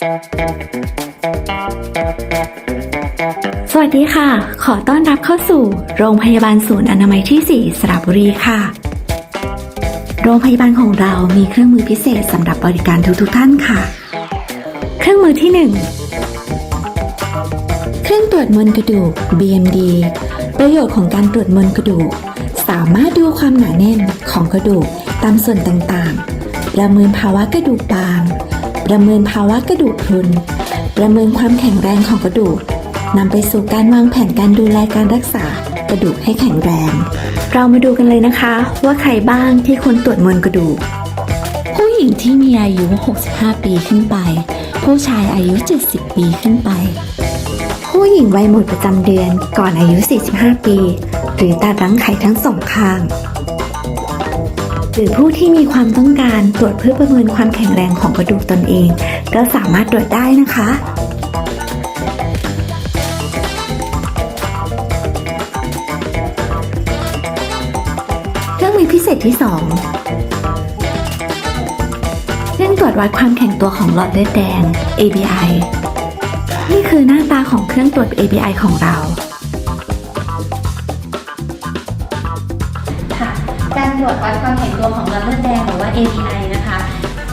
สวัสดีค่ะ ขอต้อนรับเข้าสู่ โรงพยาบาลศูนย์อนามัยที่ 4 สระบุรีค่ะ โรงพยาบาลของเรามีเครื่องมือพิเศษสำหรับบริการทุกๆท่านค่ะ เครื่องมือที่ 1 เครื่องตรวจมวลกระดูก BMD ประโยชน์ของการตรวจมวลกระดูก สามารถดูความหนาแน่นของกระดูกตามส่วนต่างๆ ประเมินภาวะกระดูกบาง ประเมินภาวะกระดูกพรุน ประเมินความแข็งแรงของกระดูกนำไปสู่การวางแผนการดูแลการรักษากระดูกให้แข็งแรง เรามาดูกันเลยนะคะ ว่าใครบ้างที่ควรตรวจมวลกระดูก ผู้หญิงที่มีอายุ 65 ปีขึ้นไป ผู้ชายอายุ 70 ปีขึ้นไป ผู้หญิงวัยหมดประจำเดือนก่อนอายุ 45 ปี หรือตัดรังไข่ทั้งสองข้าง หรือผู้ที่มีความต้องการตรวจเพื่อประเมินความแข็งแรงของกระดูกตนเอง ก็สามารถตรวจได้นะคะเครื่องมือพิเศษที่ 2 เครื่องตรวจวัดความแข็งตัวของหลอดเลือดแดง ABI นี่คือหน้าตาของเครื่องตรวจ ABI ของเรา ตรวจวัดความแข็งตัวของหลอดเลือดแดงหรือว่า API นะคะ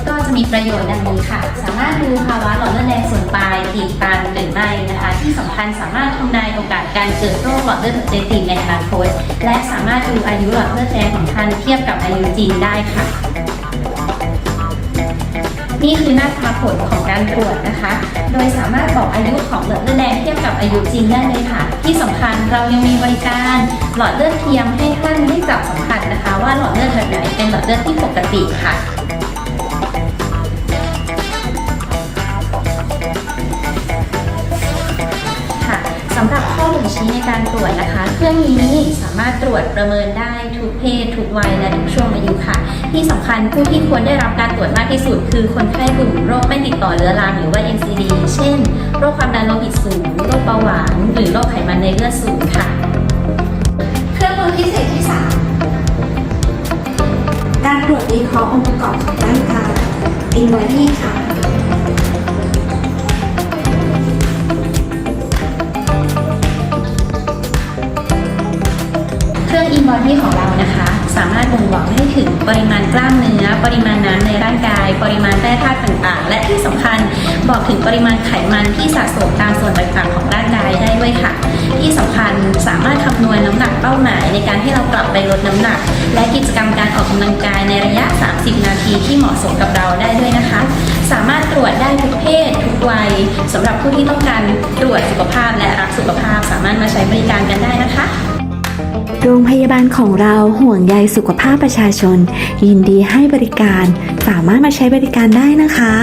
ก็จะมีประโยชน์ดังนี้ค่ะ สามารถดูภาวะหลอดเลือดแดงส่วนปลายตีบตันหรือไม่นะคะ ที่สำคัญสามารถทำนายโอกาสการเกิดโรคหลอดเลือดหัวใจตีบในอนาคตและสามารถดูอายุหลอดเลือดแดงของท่านเทียบกับอายุจริงได้ค่ะนี่คือหน้าตาผลของการตรวจนะคะ โดยสามารถบอกอายุของหลอดเลือดแดงเทียบกับอายุจริงได้เลยค่ะ ที่สำคัญเรายังมีบริการหลอดเลือดเทียมให้ ว่าหลอดเลือดแบบไหนเป็นหลอดเลือดที่ปกติค่ะค่ะสำหรับข้อบ่งชี้ในการตรวจนะคะ เครื่องนี้สามารถตรวจประเมินได้ทุกเพศ ทุกวัยและทุกช่วงอายุค่ะ ที่สำคัญผู้ที่ควรได้รับการตรวจมากที่สุด คือคนไข้กลุ่มโรคไม่ติดต่อเรื้อรังหรือว่า NCD เช่น โรคความดันโลหิตสูง โรคเบาหวาน หรือโรคไขมันในเลือดสูงค่ะ เครื่องมือพิเศษที่ 3 การตรวจวิเคราะห์องค์ประกอบของร่างกาย Inbody ค่ะ เครื่อง e b o d y ของเรานะคะ สามารถบ่งบอกได้ถึงปริมาณกล้ามเนื้อ ปริมาณน้ำในร่างกาย ปริมาณแร่ธาตุต่างๆ และที่สำคัญบอกถึงปริมาณไขมันที่สะสมตามส่วนต่างๆ ของร่างกายได้ด้วยค่ะ ที่สำคัญสามารถคำนวณน้ำหนักเป้าหมาย ในการที่เรากลับไปลดน้ำหนัก และกิจกรรมการออกกำลังกายในระยะ 30 นาทีที่เหมาะสมกับเราได้ด้วยนะคะ สามารถตรวจได้ทุกเพศทุกวัยสำหรับผู้ที่ต้องการตรวจสุขภาพและรักสุขภาพ สามารถมาใช้บริการกันได้นะคะโรงพยาบาลของเราห่วงใยสุขภาพประชาชน ยินดีให้บริการ สามารถมาใช้บริการได้นะคะ